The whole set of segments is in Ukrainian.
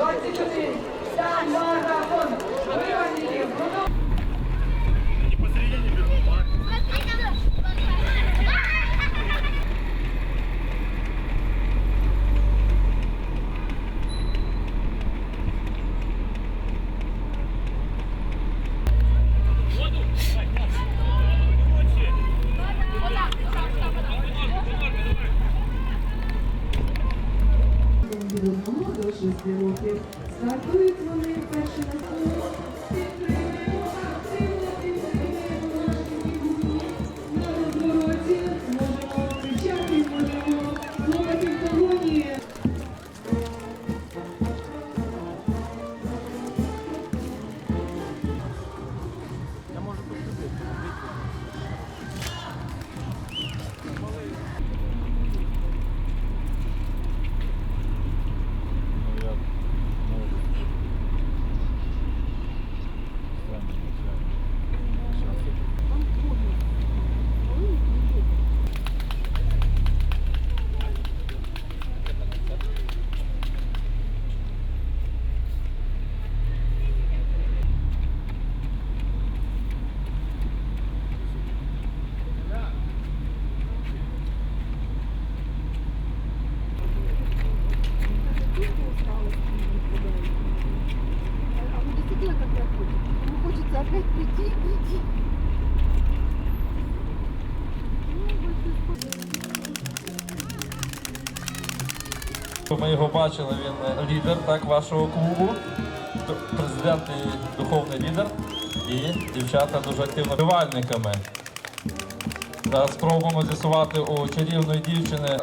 24 за марафон. Вивальників. Років. Стартують вони перші на сцені. Опять прийти, прийти. Ми його бачили, він е, лідер так, вашого клубу, президент і духовний лідер. І дівчата дуже активно вбивальниками. Зараз спробуємо з'ясувати у чарівної дівчини.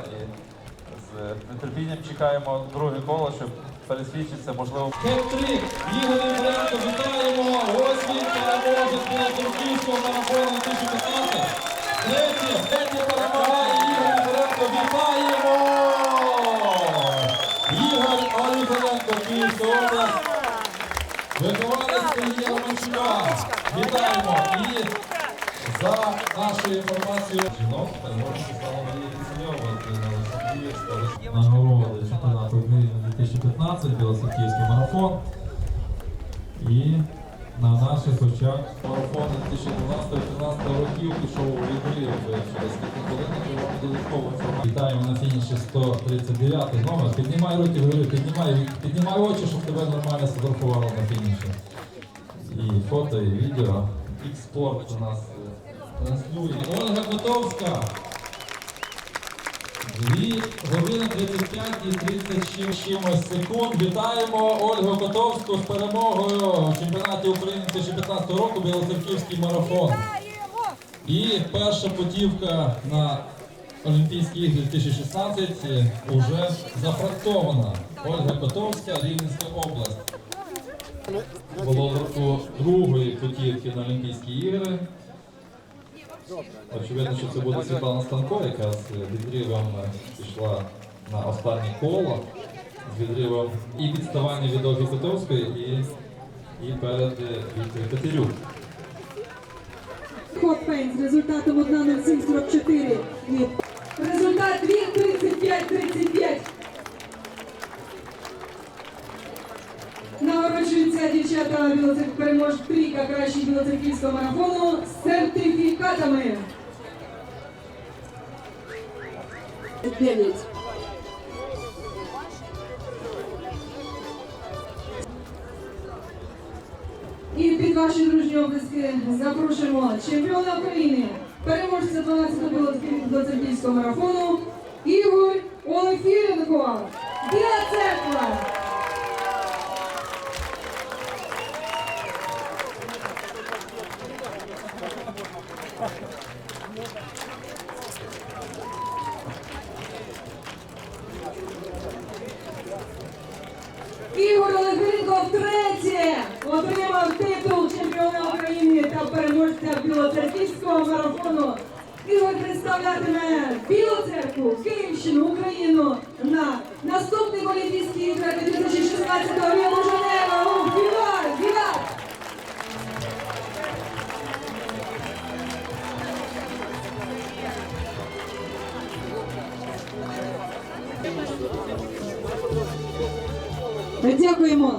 З нетерпінням чекаємо друге коло, щоб пересвідчитися, можливо. Хет-трик! Ігор Ігоренко, вітаємо! Ось він переможець Білоцерківського марафону 2015. Третє, третє перемагає Ігор Ігоренко. Вітаємо! Ігор Оліференко, Київська область. Вихованець Сергія Романчука. Вітаємо! І за нашою інформацією, жінок переможці стала Марія Кисельова 2015, Білосерківський марафон. І на наших очах марафон 2012-2013 років пішов у відрив через кілька хвилин, я вам додатково. Вітаємо на фініші 139 номер. Піднімай руки вгору, піднімай, піднімай очі, щоб тебе нормально сфотографували на фініші. І фото, і відео. Ікспорт у нас е, транслює. Ольга Котовська. 2 години 35 і 30 чимось секунд. Вітаємо Ольгу Котовську з перемогою в чемпіонаті України 2015 року Білоцерківський марафон. І перша путівка на Олімпійські ігри 2016 вже зафрактована. Ольга Котовська, Рівненська область. Володарку другої путівки на Олімпійські ігри. Очевидно, що це буде Світлана Станко, яка з відривом пішла на останнє коло з відривом і відставання від Огі Котовської, і, і перед Віктором Катерюк. Ход Пейн з результатом 1 на 7,44. Білоцерк- перемож трійка кращих білоцерківського марафону з сертифікатами. 9. І під ваші дружні облиски запрошуємо чемпіона України, переможця 12-го білоцерківського марафону Ігор Олефіренко. Біла церква. Ігор Олефіренко втретє отримав титул чемпіона України та переможця Білоцерківського марафону. Ігор представлятиме Білу церкву, Київщину, Україну на Дякуємо.